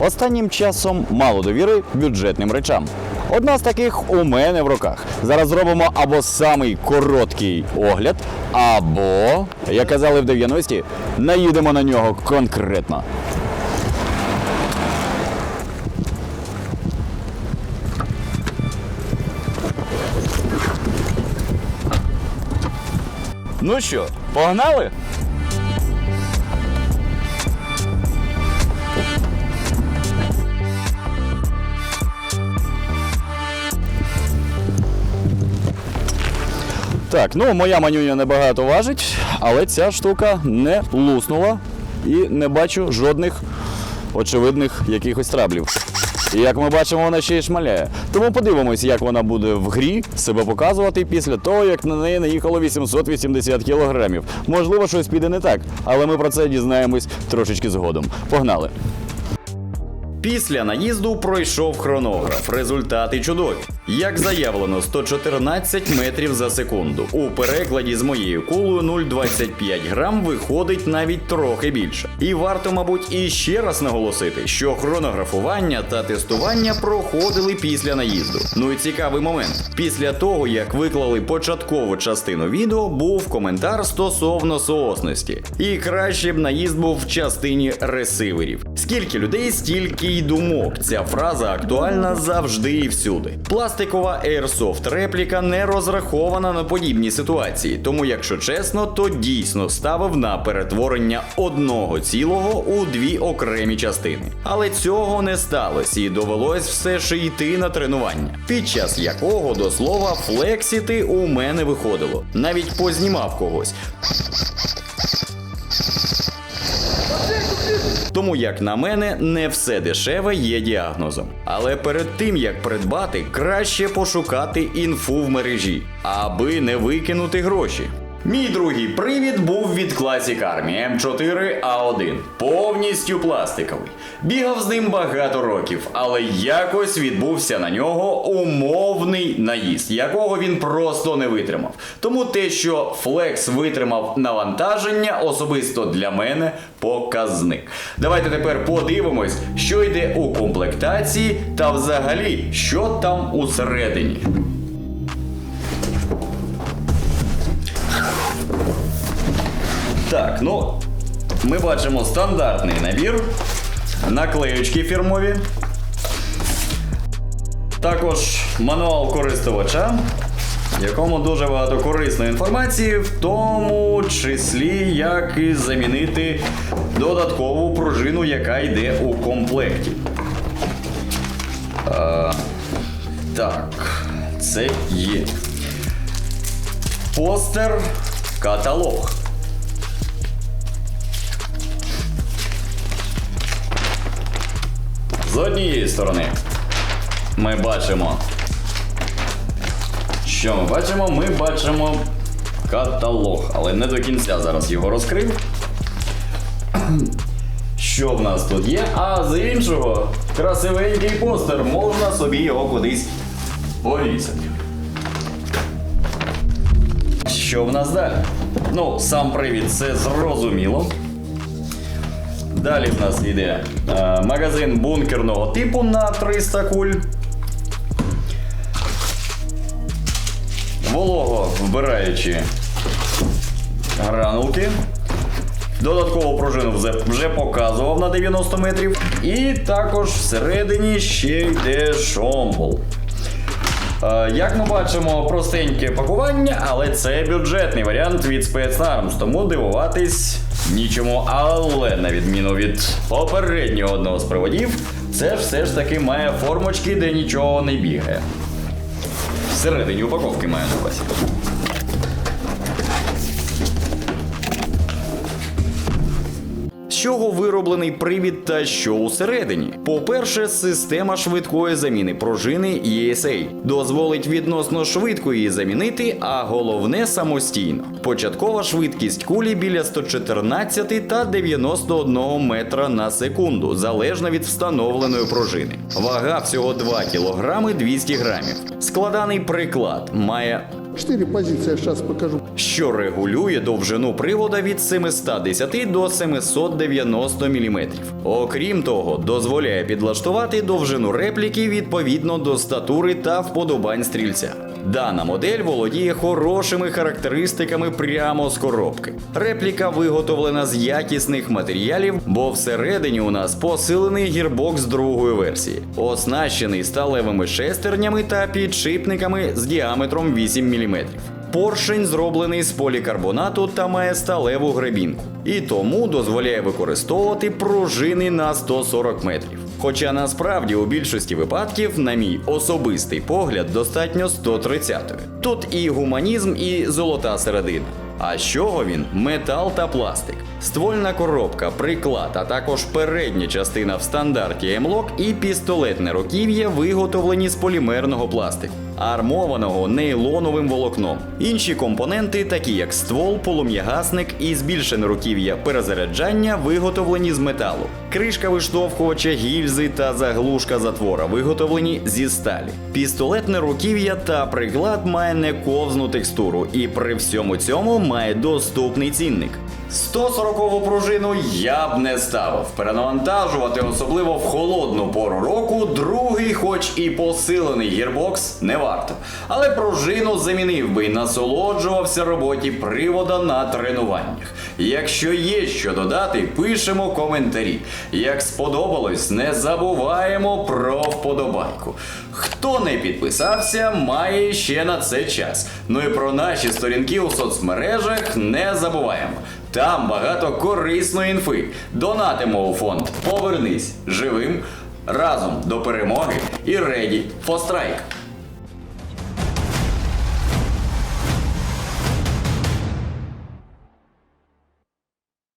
Останнім часом мало довіри бюджетним речам. Одна з таких у мене в руках. Зараз зробимо або самий короткий огляд, або, як казали в 90-ті, наїдемо на нього конкретно. Ну що, погнали? Так, ну моя манюня небагато важить, але ця штука не луснула і не бачу жодних очевидних якихось траблів. І як ми бачимо, вона ще й шмаляє. Тому подивимось, як вона буде в грі себе показувати після того, як на неї наїхало 880 кілограмів. Можливо, щось піде не так, але ми про це дізнаємось трошечки згодом. Погнали! Після наїзду пройшов хронограф. Результати чудові. Як заявлено, 114 метрів за секунду. У перекладі з моєю кулою 0,25 грам виходить навіть трохи більше. І варто, мабуть, іще раз наголосити, що хронографування та тестування проходили після наїзду. Ну і цікавий момент. Після того, як виклали початкову частину відео, був коментар стосовно соосності. І краще б наїзд був в частині ресиверів. Скільки людей, стільки й думок. Ця фраза актуальна завжди і всюди. Пластикова Airsoft репліка не розрахована на подібні ситуації, тому, якщо чесно, то дійсно ставив на перетворення одного цілого у дві окремі частини. Але цього не сталося і довелось все ж йти на тренування, під час якого до слова флексіти у мене виходило. Навіть познімав когось. Тому, як на мене, не все дешеве є діагнозом. Але перед тим як придбати, краще пошукати інфу в мережі, аби не викинути гроші. Мій другий привід був від Classic Army М4А1. Повністю пластиковий. Бігав з ним багато років, але якось відбувся на нього умовний наїзд, якого він просто не витримав. Тому те, що Flex витримав навантаження, особисто для мене показник. Давайте тепер подивимось, що йде у комплектації та взагалі, що там усередині. Так, ну, ми бачимо стандартний набір, наклеючки фірмові. Також мануал користувача, в якому дуже багато корисної інформації, в тому числі як і замінити додаткову пружину, яка йде у комплекті. А, так, це є. Постер каталог. З однієї сторони ми бачимо. Що ми бачимо? Ми бачимо каталог, але не до кінця зараз його розкрив. Що в нас тут є? А з іншого красивенький постер, можна собі його кудись повісити. Що в нас далі? Ну, сам привід це зрозуміло. Далі в нас йде е, магазин бункерного типу на 300 куль. Волого вбираючи гранулки. Додаткову пружину вже, показував на 90 метрів. І також всередині ще йде шомпол. Е, Як ми бачимо, простеньке пакування, але це бюджетний варіант від спецнармс, тому дивуватись нічому. Але на відміну від попереднього одного з приводів, це все ж таки має формочки, де нічого не бігає. Всередині упаковки має на увазі. Чого вироблений привід та що усередині? По-перше, система швидкої заміни пружини ESA дозволить відносно швидко її замінити, а головне самостійно. Початкова швидкість кулі біля 114 та 91 метра на секунду, залежно від встановленої пружини. Вага всього 2 кг 200 грамів. Складаний приклад має Четыре позиції, сейчас покажу. що регулює довжину привода від 710 до 790 мм. Окрім того, дозволяє підлаштувати довжину репліки відповідно до статури та вподобань стрільця. Дана модель володіє хорошими характеристиками прямо з коробки. Репліка виготовлена з якісних матеріалів, бо всередині у нас посилений гірбокс другої версії, оснащений сталевими шестернями та підшипниками з діаметром 8 мм. Поршень зроблений з полікарбонату та має сталеву гребінку, і тому дозволяє використовувати пружини на 140 метрів. Хоча насправді у більшості випадків, на мій особистий погляд, достатньо 130-ї. Тут і гуманізм, і золота середина. А з чого він? Метал та пластик. Ствольна коробка, приклад, а також передня частина в стандарті Емлок і пістолетне руків'я виготовлені з полімерного пластику, армованого нейлоновим волокном. Інші компоненти, такі як ствол, полум'ягасник і збільшене руків'я перезаряджання, виготовлені з металу. Кришка виштовхувача, гільзи та заглушка затвора виготовлені зі сталі. Пістолетне руків'я та приклад має не ковзну текстуру і при всьому цьому має доступний цінник. 140-ву пружину я б не ставив. Перенавантажувати, особливо в холодну пору року, другий, хоч і посилений гірбокс, не варто. Але пружину замінив би і насолоджувався роботі привода на тренуваннях. Якщо є що додати, пишемо коментарі. Як сподобалось, не забуваємо про вподобайку. Хто не підписався, має ще на це час. Ну і про наші сторінки у соцмережах не забуваємо. Там багато корисної інфи. Донатимо у фонд Повернись живим разом до перемоги і реді фострайк.